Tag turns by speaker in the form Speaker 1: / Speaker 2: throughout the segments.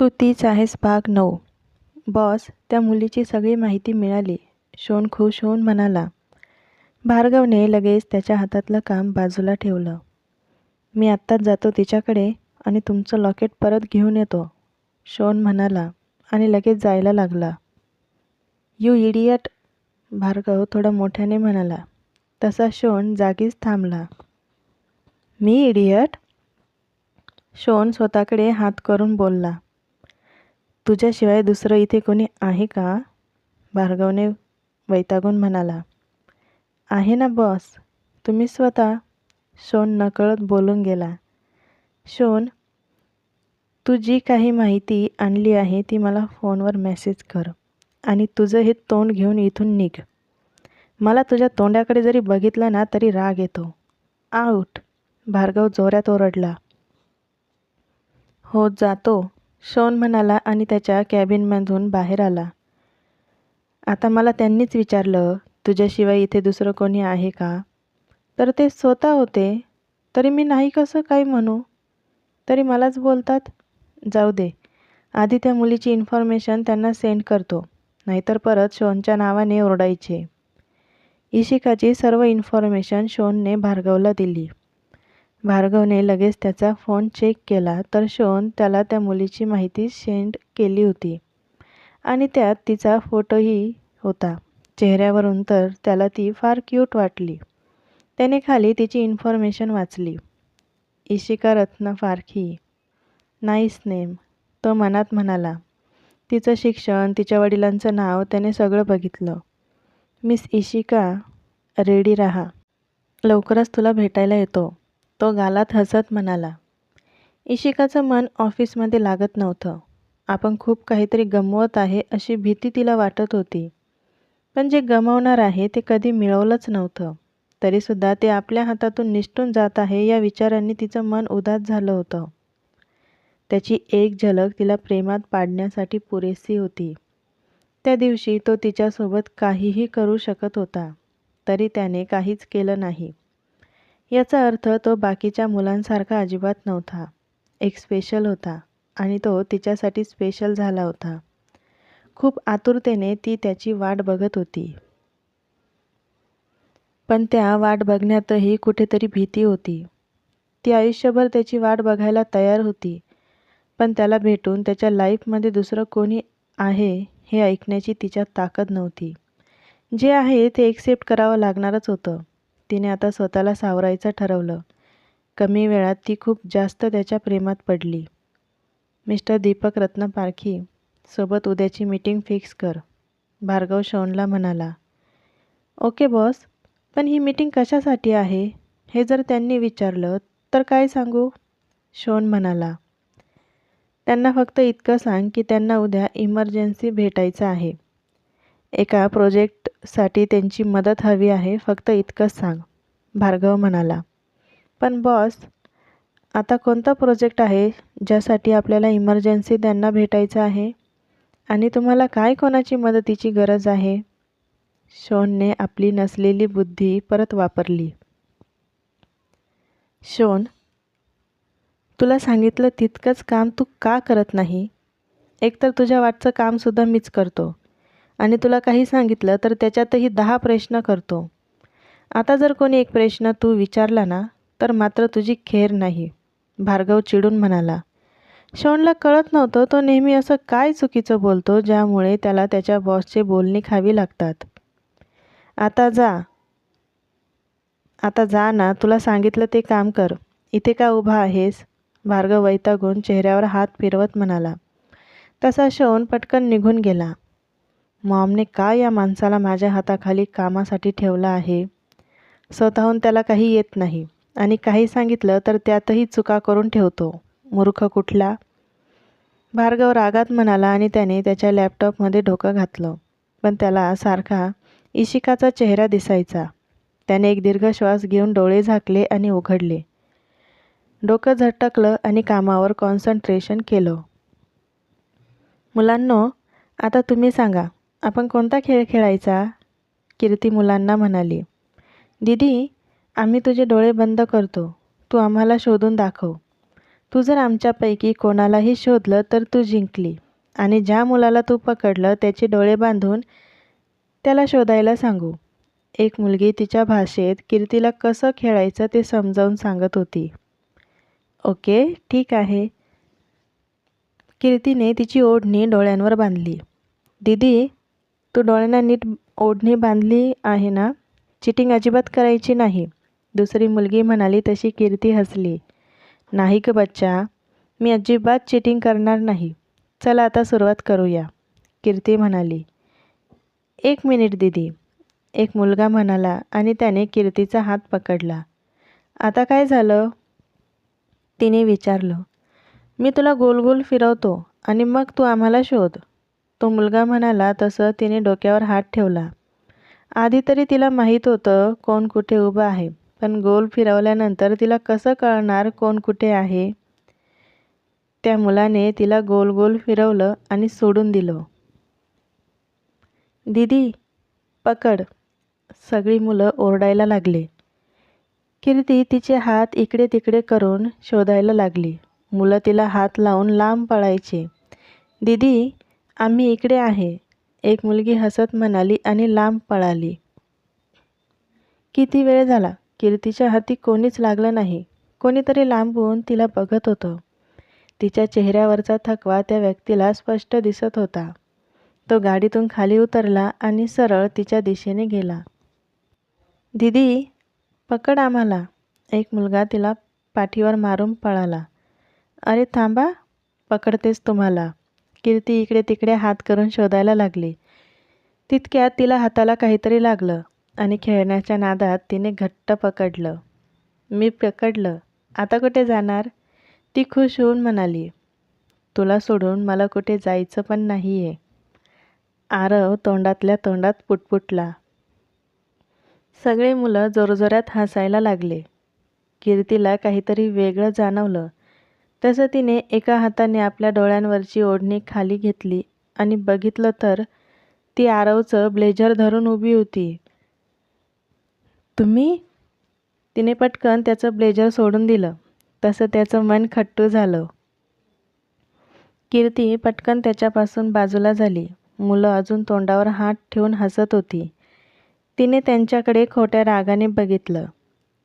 Speaker 1: तू तीच आहेस भाग नऊ. बॉस त्या मुलीची सगळी माहिती मिळाली. शोन खुश होऊन म्हणाला भार्गवने लगेच त्याच्या हातातलं काम बाजूला ठेवलं. मी आत्ताच जातो तिच्याकडे आणि तुमचं लॉकेट परत घेऊन येतो. शोन म्हणाला आणि लगेच जायला लागला. यू इडियट भार्गव थोडा मोठ्याने म्हणाला. तसा शोन जागीच थांबला. मी इडियट? शोन स्वतःकडे हात करून बोलला. तुझ्याशिवाय दुसरं इथे कोणी आहे का? भार्गवने वैतागून म्हणाला. आहे ना बॉस. तुम्ही स्वतः शोन नकळत बोलून गेला. शोन तू जी काही माहिती आणली आहे ती मला फोनवर मेसेज कर आणि तुझं हे तोंड घेऊन इथून निघ. मला तुझ्या तोंडाकडे जरी बघितलं ना तरी राग येतो. आऊट. भार्गव जोऱ्यात ओरडला. हो जातो. शोन म्हणाला आणि त्याच्या कॅबिनमधून बाहेर आला. आता मला त्यांनीच विचारलं तुझ्याशिवाय इथे दुसरं कोणी आहे का? तर ते स्वतः होते. तरी मी नाही कसं काय म्हणू? तरी मलाच बोलतात. जाऊ दे. आधी त्या मुलीची इन्फॉर्मेशन त्यांना सेंड करतो. नाहीतर परत शोनच्या नावाने ओरडायचे. इशिकाची सर्व इन्फॉर्मेशन शोनने भार्गवला दिली. भार्गवने लगेच त्याचा फोन चेक केला तर शोन त्याला त्या मुलीची माहिती सेंड केली होती. आणि त्यात तिचा फोटोही होता. चेहऱ्यावरून तर त्याला ती फार क्यूट वाटली. त्याने खाली तिची इन्फॉर्मेशन वाचली. इशिका रत्न फारखी. नाईस नेम तो मनात म्हणाला. तिचं शिक्षण तिच्या वडिलांचं नाव त्याने सगळं बघितलं. मिस इशिका रेडी राहा. लवकरच तुला भेटायला येतो. तो गालात हसत म्हणाला इशिकाचं मन ऑफिसमध्ये लागत नव्हतं. आपण खूप काहीतरी गमवत आहे अशी भीती तिला वाटत होती. पण जे गमावणार आहे ते कधी मिळवलंच नव्हतं. तरीसुद्धा ते आपल्या हातातून निष्ठून जात आहे या विचारांनी तिचं मन उदास झालं होतं. त्याची एक झलक तिला प्रेमात पाडण्यासाठी पुरेसी होती. त्या दिवशी तो तिच्यासोबत काहीही करू शकत होता. तरी त्याने काहीच केलं नाही. याचा अर्थ तो बाकीच्या मुलांसारखा अजिबात नव्हता. एक स्पेशल होता आणि तो तिच्यासाठी स्पेशल झाला होता. खूप आतुरतेने ती त्याची वाट बघत होती. पण त्या वाट बघण्यातही कुठेतरी भीती होती. ती आयुष्यभर त्याची वाट बघायला तयार होती. पण त्याला भेटून त्याच्या लाईफमध्ये दुसरं कोणी आहे हे ऐकण्याची तिच्यात ताकद नव्हती. जे आहे ते एक्सेप्ट करावं लागणारच होतं. तिने आता स्वतःला सावरायचं ठरवलं. कमी वेळात ती खूप जास्त त्याच्या प्रेमात पडली. मिस्टर दीपक रत्न पारखी सोबत उद्याची मीटिंग फिक्स कर भार्गव शोनला म्हणाला. ओके बॉस पण ही मीटिंग कशासाठी आहे? हे जर त्यांनी विचारलं तर काय सांगू? शोन म्हणाला. त्यांना फक्त इतकं सांग की त्यांना उद्या इमर्जन्सी भेटायचं आहे. एका प्रोजेक्टसाठी त्यांची मदत हवी आहे फक्त इतकंच सांग भार्गव म्हणाला. पण बॉस आता कोणता प्रोजेक्ट आहे ज्यासाठी आपल्याला इमर्जन्सी त्यांना भेटायचं आहे? आणि तुम्हाला काय कोणाची मदतीची गरज आहे? शोनने आपली नसलेली बुद्धी परत वापरली. शोन तुला सांगितलं तितकंच काम तू का करत नाही? एकतर तुझ्या वाटचं कामसुद्धा मीच करतो. आणि तुला काही सांगितलं तर त्याच्यातही दहा प्रश्न करतो. आता जर कोणी एक प्रश्न तू विचारला ना तर मात्र तुझी खेर नाही. भार्गव चिडून म्हणाला शोनला कळत नव्हतं तो नेहमी असं काय चुकीचं बोलतो ज्यामुळे त्याला त्याच्या बॉसचे बोलणी खावी लागतात. आता जा. आता जा ना तुला सांगितलं ते काम कर. इथे का उभा आहेस? भार्गव वैतागून चेहऱ्यावर हात फिरवत म्हणाला. तसा शवण पटकन निघून गेला. मॉमने का या माणसाला माझ्या हाताखाली कामासाठी ठेवलं आहे? स्वतःहून त्याला काही येत नाही. आणि काही सांगितलं तर त्यातही चुका करून ठेवतो. मूर्ख कुठला? भार्गव रागात म्हणाला आणि त्याने त्याच्या लॅपटॉपमध्ये डोकं घातलं. पण त्याला सारखा इशिकाचा चेहरा दिसायचा. त्याने एक दीर्घ श्वास घेऊन डोळे झाकले आणि उघडले. डोकं झटकलं आणि कामावर कॉन्सन्ट्रेशन केलं. मुलांनो आता तुम्ही सांगा आपण कोणता खेळ खेळायचा? कीर्ती मुलांना म्हणाली. दीदी आम्ही तुझे डोळे बंद करतो. तू आम्हाला शोधून दाखव. तू जर आमच्यापैकी कोणालाही शोधलं तर तू जिंकली. आणि ज्या मुलाला तू पकडलं त्याचे डोळे बांधून त्याला शोधायला सांगू. एक मुलगी तिच्या भाषेत कीर्तीला कसं खेळायचं ते समजावून सांगत होती. ओके ठीक आहे. कीर्तीने तिची ओढणी डोळ्यांवर बांधली. दीदी तू डोळ्यांना नीट ओढणी बांधली आहे ना? चिटिंग अजिबात करायची नाही. दुसरी मुलगी म्हणाली तशी कीर्ती हसली. नाही ग बच्चा मी अजिबात चिटिंग करणार नाही. चला आता सुरुवात करूया. कीर्ती म्हणाली. एक मिनिट दीदी एक मुलगा म्हणाला आणि त्याने कीर्तीचा हात पकडला. आता काय झालं? तिने विचारलं. मी तुला गोल गोल फिरवतो आणि मग तू आम्हाला शोध. तो मुलगा म्हणाला तसं तिने डोक्यावर हात ठेवला. आधी तरी तिला माहीत होतं कोण कुठे उभं आहे पण गोल फिरवल्यानंतर तिला कसं कळणार कोण कुठे आहे? त्या मुलाने तिला गोल गोल फिरवलं आणि सोडून दिलं. दीदी पकड. सगळी मुलं ओरडायला लागले. कीर्ती तिचे हात इकडे तिकडे करून शोधायला लागली. मुलं तिला हात लावून लांब पळायचे. दीदी आम्ही इकडे आहे. एक मुलगी हसत म्हणाली आणि लांब पळाली. किती वेळ झाला? कीर्तीच्या हाती कोणीच लागलं नाही. कोणीतरी लांबून तिला बघत होतं. तिच्या चेहऱ्यावरचा थकवा त्या व्यक्तीला स्पष्ट दिसत होता. तो गाडीतून खाली उतरला आणि सरळ तिच्या दिशेने गेला. दीदी पकड आम्हाला. एक मुलगा तिला पाठीवर मारून पळाला. अरे थांबा पकडतेस तुम्हाला. कीर्ती इकडे तिकडे हात करून शोधायला लागली. तितक्यात तिला हाताला काहीतरी लागलं आणि खेळण्याच्या नादात तिने घट्ट पकडलं. मी पकडलं. आता कुठे जाणार? ती खुश होऊन म्हणाली. तुला सोडून मला कुठे जायचं पण नाही आहे आरव तोंडातल्या तोंडात पुटपुटला. सगळे मुलं जोरजोरात हसायला लागले. कीर्तीला काहीतरी वेगळं जाणवलं. तसं तिने एका हाताने आपल्या डोळ्यांवरची ओढणी खाली घेतली आणि बघितलं तर ती आरवचं ब्लेझर धरून उभी होती. तुम्ही? तिने पटकन त्याचं ब्लेझर सोडून दिलं. तसं त्याचं मन खट्टू झालं. कीर्ती पटकन त्याच्यापासून बाजूला झाली. मुलं अजून तोंडावर हात ठेवून हसत होती. तिने त्यांच्याकडे खोट्या रागाने बघितलं.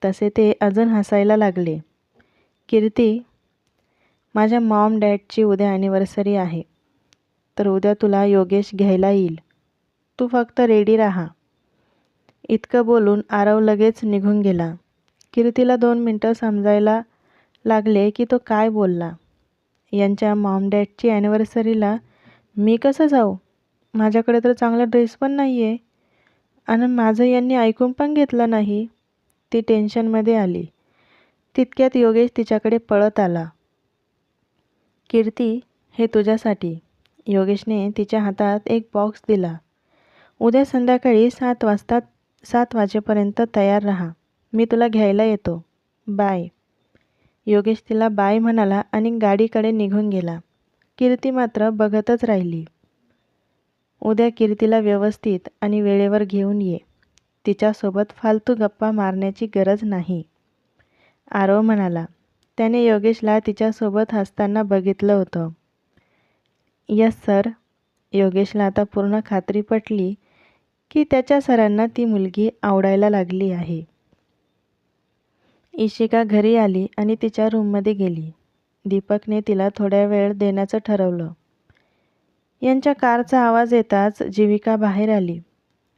Speaker 1: तसे ते अजून हसायला लागले. कीर्ती माझ्या मॉम डॅडची उद्या ॲनिव्हर्सरी आहे. तर उद्या तुला योगेश घ्यायला येईल. तू फक्त रेडी राहा. इतकं बोलून आरव लगेच निघून गेला. कीर्तीला दोन मिनटं समजायला लागले की तो काय बोलला. यांच्या मॉम डॅडची ॲनिव्हर्सरीला मी कसं जाऊ? माझ्याकडे तर चांगला ड्रेस पण नाही आहे आणि माझं यांनी ऐकून पण घेतलं नाही. ती टेन्शनमध्ये आली. तितक्यात योगेश तिच्याकडे पळत आला. कीर्ती हे तुझ्यासाठी. योगेशने तिच्या हातात एक बॉक्स दिला. उद्या संध्याकाळी सात वाजता सात वाजेपर्यंत तयार राहा. मी तुला घ्यायला येतो. बाय. योगेश तिला बाय म्हणाला आणि गाडीकडे निघून गेला. कीर्ती मात्र बघतच राहिली. उद्या कीर्तीला व्यवस्थित आणि वेळेवर घेऊन ये. तिच्यासोबत फालतू गप्पा मारण्याची गरज नाही. आरव म्हणाला त्याने योगेशला तिच्यासोबत हसताना बघितलं होतं. Yes sir. योगेशला आता पूर्ण खात्री पटली की त्याच्या सरांना ती मुलगी आवडायला लागली आहे. इशिका घरी आली आणि तिच्या रूममध्ये गेली. दीपकने तिला थोड्या वेळ देण्याचं ठरवलं. यांच्या कारचा आवाज येताच जीविका बाहेर आली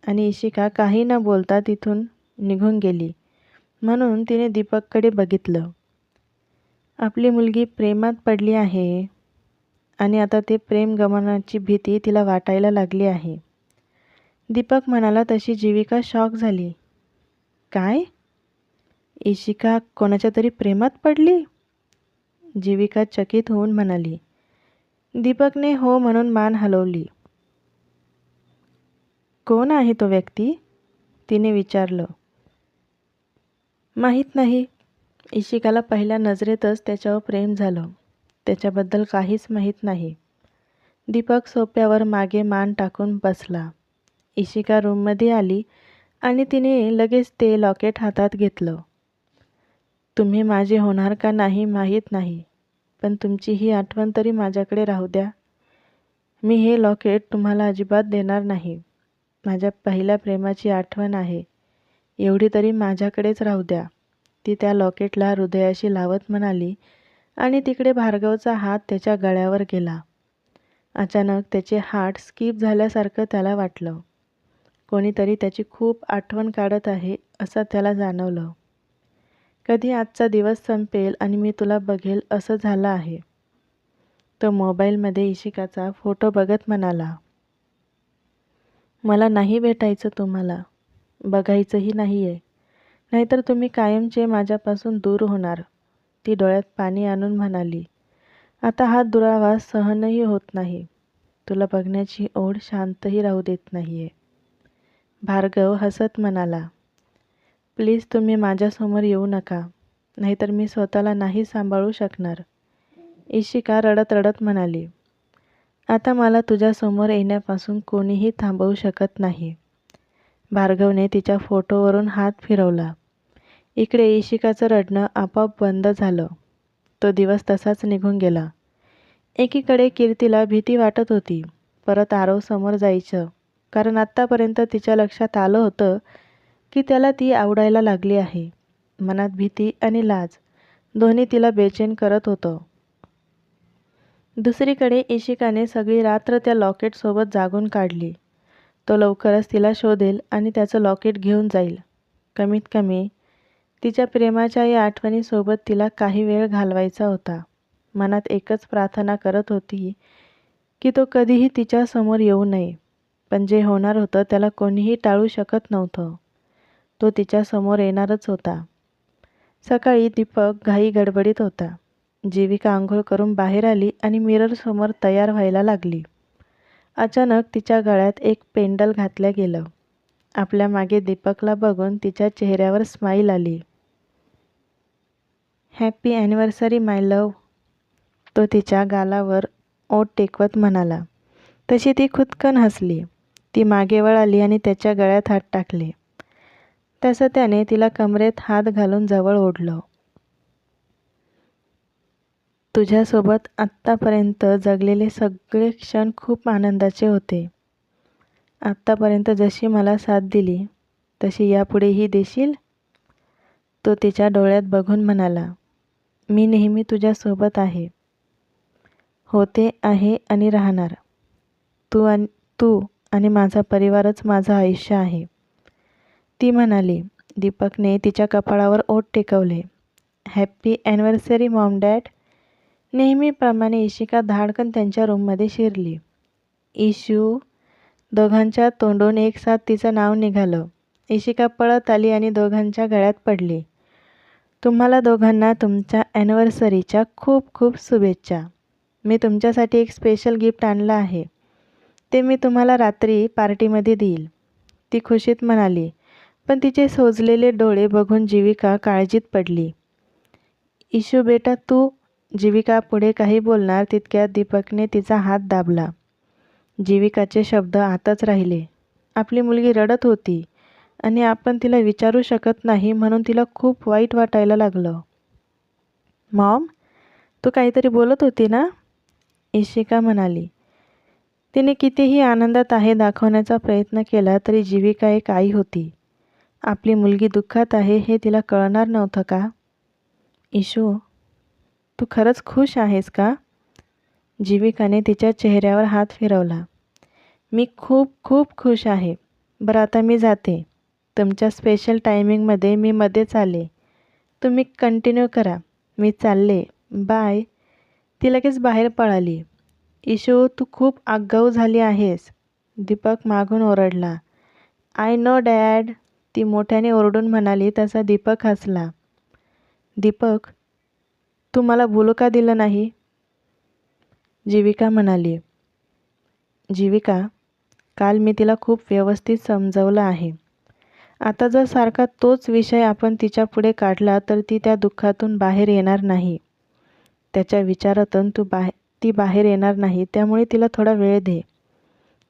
Speaker 1: आणि इशिका काही न बोलता तिथून निघून गेली म्हणून तिने दीपककडे बघितलं. आपली मुलगी प्रेमात पडली आहे आणि आता ते प्रेम गमनाची भीती तिला वाटायला लागली आहे. दीपक म्हणाला तशी जीविका शॉक झाली. काय? इशिका कोणाच्या तरी प्रेमात पडली? जीविका चकित होऊन म्हणाली. दीपकने हो म्हणून मान हलवली. कोण आहे तो व्यक्ती? तिने विचारलं. माहीत नाही. इशिकाला पहिल्या नजरेतच त्याच्यावर प्रेम झालं. त्याच्याबद्दल काहीच माहीत नाही. दीपक सोप्यावर मागे मान टाकून बसला. इशिका रूममध्ये आली आणि तिने लगेच ते लॉकेट हातात घेतलं. तुम्ही माझे होणार का नाही माहीत नाही पण तुमची ही आठवण तरी माझ्याकडे राहू द्या. मी हे लॉकेट तुम्हाला अजिबात देणार नाही. माझ्या पहिल्या प्रेमाची आठवण आहे. एवढी तरी माझ्याकडेच राहू द्या. ती त्या लॉकेटला हृदयाशी लावत म्हणाली आणि तिकडे भार्गवचा हात त्याच्या गळ्यावर गेला. अचानक त्याचे हार्ट स्किप झाल्यासारखं त्याला वाटलं. कोणीतरी त्याची खूप आठवण काढत आहे असं त्याला जाणवलं. कधी आजचा दिवस संपेल आणि मी तुला बघेल असं झालं आहे. तो मोबाईलमध्ये इशिकाचा फोटो बघत म्हणाला. मला नाही भेटायचं तुम्हाला. बघायचंही नाही आहे नाहीतर तुम्ही कायमचे माझ्यापासून दूर होणार ती डोळ्यात पाणी आणून म्हणाली आता हा दुरावा सहनही होत नाही. तुला बघण्याची ओढ शांतही राहू देत नाही आहे भार्गव हसत म्हणाला प्लीज तुम्ही माझ्यासमोर येऊ नका. नाहीतर मी स्वतःला नाही सांभाळू शकणार. इशिका रडत रडत म्हणाली आता मला तुझ्यासमोर येण्यापासून कोणीही थांबवू शकत नाही. भार्गवने तिच्या फोटोवरून हात फिरवला. इकडे इशिकाचं रडणं आपोआप बंद झालं. तो दिवस तसाच निघून गेला. एकीकडे कीर्तीला भीती वाटत होती. परत आरवसमोर जायचं. कारण आत्तापर्यंत तिच्या लक्षात आलं होतं की त्याला ती आवडायला लागली आहे. मनात भीती आणि लाज. दोन्ही तिला बेचैन करत होतं. दुसरीकडे इशिकाने सगळी रात्र त्या लॉकेटसोबत जागून काढली. तो लवकरच तिला शोधेल आणि त्याचं लॉकेट घेऊन जाईल. कमीत कमी तिच्या प्रेमाच्या या आठवणीसोबत तिला काही वेळ घालवायचा होता. मनात एकच प्रार्थना करत होती की तो कधीही तिच्यासमोर येऊ नये पण जे होणार होतं त्याला कोणीही टाळू शकत नव्हतं. तो तिच्यासमोर येणारच होता. सकाळी दीपक घाई गडबडीत होता. जीविका आंघोळ करून बाहेर आली आणि मिररसमोर तयार व्हायला लागली. अचानक तिच्या गळ्यात एक पेंडल घातलं गेलं. आपल्या मागे दीपकला बघून तिच्या चेहऱ्यावर स्माईल आली. हॅपी ॲनिव्हर्सरी माय लव तो तिच्या गालावर ओठ टेकवत म्हणाला. तशी ती खुदकन हसली. ती मागे वळाली आणि त्याच्या गळ्यात हात टाकले. तसं त्याने तिला कमरेत हात घालून जवळ ओढलं. तुझ्यासोबत आत्तापर्यंत जगलेले सगळे क्षण खूप आनंदाचे होते. आत्तापर्यंत जशी मला साथ दिली तशी यापुढेही देशील? तो तिच्या डोळ्यात बघून म्हणाला मी नेहमी तुझ्यासोबत आहे. होते आहे आणि राहणार. तू आणि तू आणि माझा परिवारच माझं आयुष्य आहे. ती म्हणाली. दीपकने तिच्या कपाळावर ओठ टेकवले. Happy anniversary mom dad. नेहमीप्रमाणे इशिका धाडकन त्यांच्या रूममध्ये शिरली. इशू दोघांच्या तोंडून एक साथ तिचं नाव निघालं. इशिका पळत आली आणि दोघांच्या गळ्यात पडली. तुम्हाला दोघांना तुमच्या ॲनिव्हर्सरीच्या खूप खूप शुभेच्छा. मी तुमच्यासाठी एक स्पेशल गिफ्ट आणलं आहे. ते मी तुम्हाला रात्री पार्टीमध्ये देईल. ती खुशीत म्हणाली पण तिचे सोजलेले डोळे बघून जीविका काळजीत पडली. इशू बेटा तू जीविका पुढे काही बोलणार तितक्यात दीपकने तिचा हात दाबला. जीविकाचे शब्द आतच राहिले. आपली मुलगी रडत होती आणि आपण तिला विचारू शकत नाही म्हणून तिला खूप वाईट वाटायला लागलं. मॉम तू काहीतरी बोलत होती ना? इशिका म्हणाली. तिने कितीही आनंदात आहे दाखवण्याचा प्रयत्न केला तरी जीविका एक आई होती. आपली मुलगी दुःखात आहे हे तिला कळणार नव्हतं का? इशू तू खरंच खुश आहेस का? जीविकाने तिच्या चेहऱ्यावर हात फिरवला. मी खूप खूप खुश आहे. बरं आता मी जाते. तुमच्या स्पेशल टायमिंगमध्ये मी मध्येच आले. तुम्ही कंटिन्यू करा. मी चालले. बाय ती लगेच बाहेर पळाली. इशू तू खूप आगाऊ झाली आहेस. दीपक मागून ओरडला. आय नो डॅड ती मोठ्याने ओरडून म्हणाली तसा दीपक हसला. दीपक तू मला बोलू का दिलं नाही? जीविका म्हणाली जीविका काल मी तिला खूप व्यवस्थित समजवलं आहे. आता जर सारखा तोच विषय आपण तिच्या पुढे काढला तर ती त्या दुःखातून बाहेर येणार नाही. त्याच्या विचारातून तू बाहे ती बाहेर येणार नाही त्यामुळे तिला थोडा वेळ दे.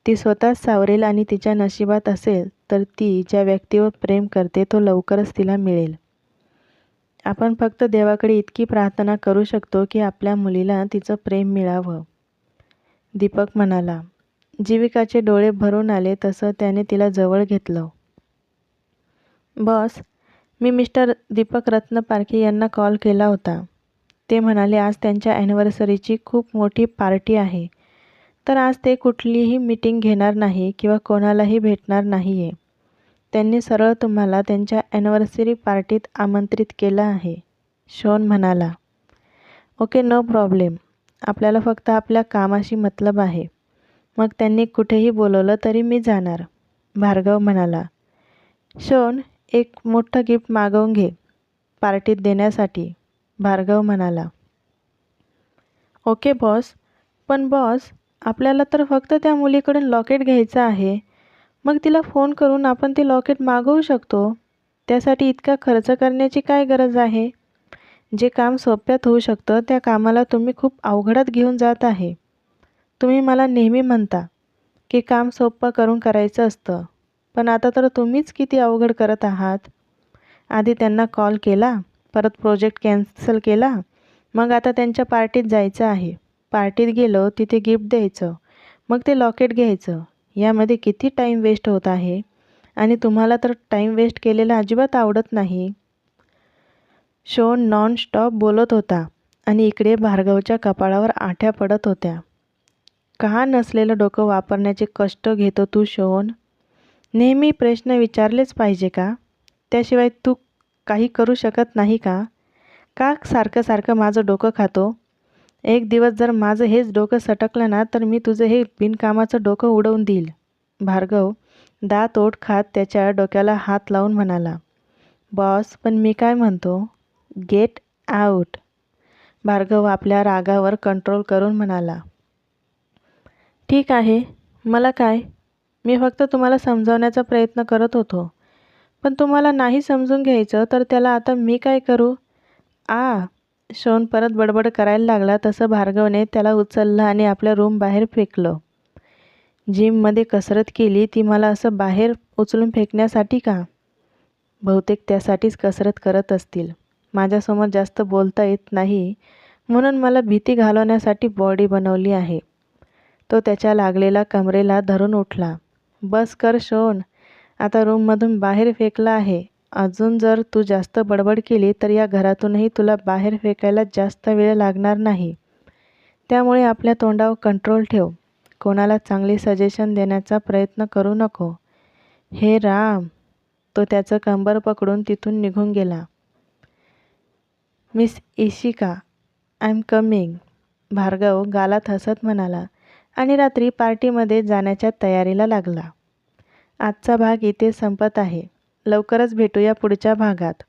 Speaker 1: ती स्वतःच सावरेल आणि तिच्या नशिबात असेल तर ती ज्या व्यक्तीवर प्रेम करते तो लवकरच तिला मिळेल. आपण फक्त देवाकडे इतकी प्रार्थना करू शकतो की आपल्या मुलीला तिचं प्रेम मिळावं. दीपक म्हणाला जीविकाचे डोळे भरून आले तसं त्याने तिला जवळ घेतलं. बॉस मी मिस्टर दीपक रत्न पारखे यांना कॉल केला होता. ते म्हणाले आज त्यांच्या ॲनिव्हर्सरीची खूप मोठी पार्टी आहे. तर आज ते कुठलीही मीटिंग घेणार नाही किंवा कोणालाही भेटणार नाही आहे त्यांनी सरळ तुम्हाला त्यांच्या ॲनिव्हर्सरी पार्टीत आमंत्रित केलं आहे. शोन म्हणाला ओके नो प्रॉब्लेम आपल्याला फक्त आपल्या कामाशी मतलब आहे. मग त्यांनी कुठेही बोलवलं तरी मी जाणार. भार्गव म्हणाला शोन एक मोठं गिफ्ट मागवून घे पार्टीत देण्यासाठी. भार्गव म्हणाला ओके बॉस पण बॉस आपल्याला तर फक्त त्या मुलीकडून लॉकेट घ्यायचं आहे. मग तिला फोन करून आपण ते लॉकेट मागवू शकतो. त्यासाठी इतका खर्च करण्याची काय गरज आहे? जे काम सोप्यात होऊ शकतं त्या कामाला तुम्ही खूप अवघडात घेऊन जात आहे. तुम्ही मला नेहमी म्हणता की काम सोपं करून करायचं असतं पण आता तर तुम्हीच किती अवघड करत आहात. आधी त्यांना कॉल केला परत प्रोजेक्ट कॅन्सल केला मग आता त्यांच्या पार्टीत जायचं आहे. पार्टीत गेलो तिथे गिफ्ट द्यायचं मग ते लॉकेट घ्यायचं. यामध्ये किती टाईम वेस्ट होत आहे? आणि तुम्हाला तर टाईम वेस्ट केलेला अजिबात आवडत नाही. शोन नॉन स्टॉप बोलत होता आणि इकडे भार्गवच्या कपाळावर आठ्या पडत होत्या. का नसलेलं डोकं वापरण्याचे कष्ट घेतो तू शोन? नेहमी प्रश्न विचारलेच पाहिजे का? त्याशिवाय तू काही करू शकत नाही का? का सारखं सारखं माझं डोकं खातो? एक दिवस जर माझं हेच डोकं सटकलं ना तर मी तुझं हे बिनकामाचं डोकं उडवून देईल. भार्गव दात ओठ खात त्याच्या डोक्याला हात लावून म्हणाला. बॉस पण मी काय म्हणतो? Gate out. भार्गव आपल्या रागावर कंट्रोल करून म्हणाला. ठीक आहे मला काय? मी फक्त तुम्हाला समजावण्याचा प्रयत्न करत होतो. पण तुम्हाला नाही समजून घ्यायचं तर त्याला आता मी काय करू? आ शोन परत बडबड करायला लागला तसं भार्गवने त्याला उचललं आणि आपल्या रूम बाहेर फेकलं. जिममध्ये कसरत केली ती मला असं बाहेर उचलून फेकण्यासाठी का? बहुतेक त्यासाठीच कसरत करत असतील. माझ्यासमोर जास्त बोलता येत नाही म्हणून मला भीती घालवण्यासाठी बॉडी बनवली आहे. तो त्याच्या लागलेला कमरेला धरून उठला. बस कर शोन आता रूममधून बाहेर फेकला आहे. अजून जर तू जास्त बडबड केली तर या घरातूनही तुला बाहेर फेकायला जास्त वेळ लागणार नाही. त्यामुळे आपल्या तोंडावर कंट्रोल ठेव. कोणाला चांगले सजेशन देण्याचा प्रयत्न करू नको. हे राम तो त्याचं कंबर पकडून तिथून निघून गेला. Miss Ishika I am coming Bhargav गालात हसत म्हणाला आणि रात्री पार्टीमध्ये जाण्याच्या तयारीला लागला. आजचा भाग इथे संपत आहे. लवकरच भेटूया पुढच्या भागात.